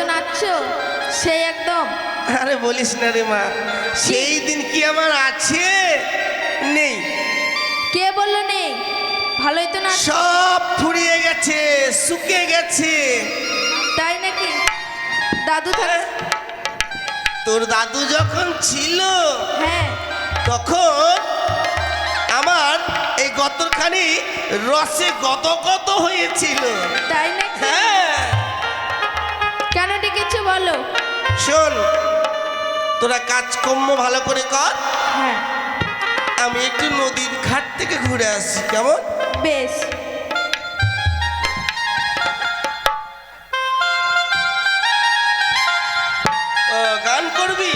আছো সেই একদম। আরে বলিস না রে মা সেই দিন কি আমার আছে? নেই। কে বলল নেই? ভালোই তো না সব ফুরিয়ে গেছে শুকে গেছে। তাই নাকি? দাদু থাক তোর দাদু যখন ছিল হ্যাঁ। তখন আমার এই গতরখানি রসে গত গত হয়েছিল। তাই নাকি? হ্যাঁ। শোন তোরা কাজকর্ম ভালো করে কর। হ্যাঁ। আমি একটু নদীর ঘাট থেকে ঘুরে আসি কেমন? বেশ। গান করবি?